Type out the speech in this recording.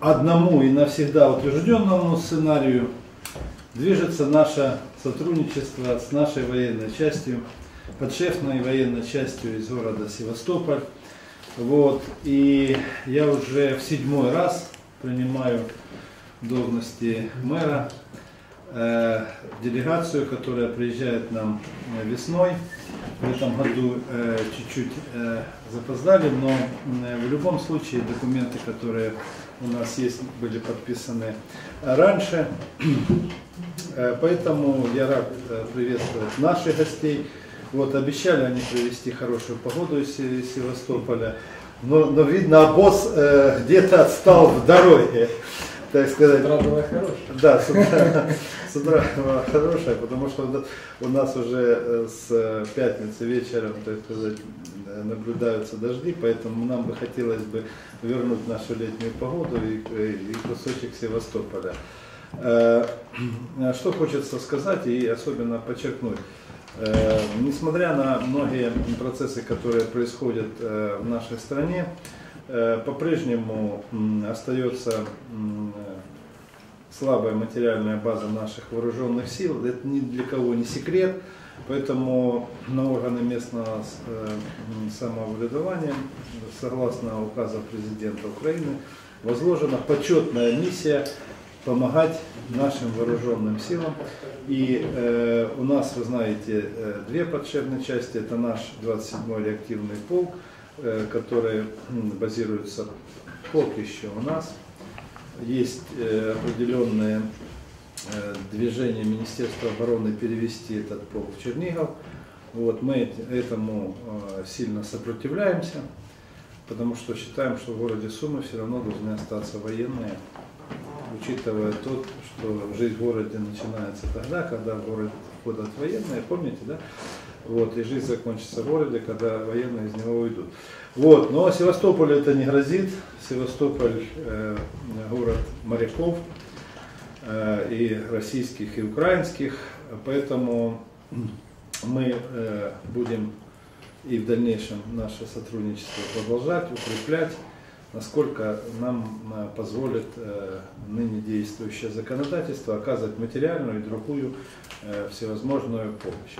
одному и навсегда утвержденному сценарию движется наше сотрудничество с нашей военной частью, подшефной военной частью из города Севастополь. Вот. И я уже в седьмой раз принимаю должности мэра э, делегацию, которая приезжает нам э, весной. В этом году э, чуть-чуть э, запоздали, но в любом случае документы, которые у нас есть, были подписаны раньше. Э, поэтому я рад приветствовать наших гостей. Вот обещали они привезти хорошую погоду из Се- Севастополя, но, но видно, обоз э, где-то отстал в дороге, так сказать. Утро было хорошее. Да, с утра, с утра была хорошая, потому что у нас уже э, с пятницы вечером, так сказать, э, наблюдаются дожди, поэтому нам бы хотелось бы вернуть нашу летнюю погоду и, и кусочек Севастополя. Э, Что хочется сказать и особенно подчеркнуть. Э, Несмотря на многие процессы, которые происходят э, в нашей стране, э, по-прежнему остается э, слабая материальная база наших вооруженных сил. Это ни для кого не секрет. Поэтому на органы местного э, м, самоврядования, согласно указа президента Украины, возложена почетная миссия помогать нашим вооруженным силам. И э, у нас, вы знаете, э, две подшефные части. Это наш 27-й реактивный полк, э, который базируется полк еще у нас. Есть э, определенные э, движения Министерства обороны перевести этот полк в Чернигов. Вот, мы эт- этому э, сильно сопротивляемся, потому что считаем, что в городе Сумы все равно должны остаться военные, учитывая то, что жизнь в городе начинается тогда, когда в город входят военные, помните, да? Вот, и жизнь закончится в городе, когда военные из него уйдут. Вот, но Севастополь это не грозит. Севастополь э, город моряков э, и российских, и украинских. Поэтому мы э, будем и в дальнейшем наше сотрудничество продолжать, укреплять, насколько нам э, позволит э, ныне действующее законодательство оказывать материальную и другую э, всевозможную помощь.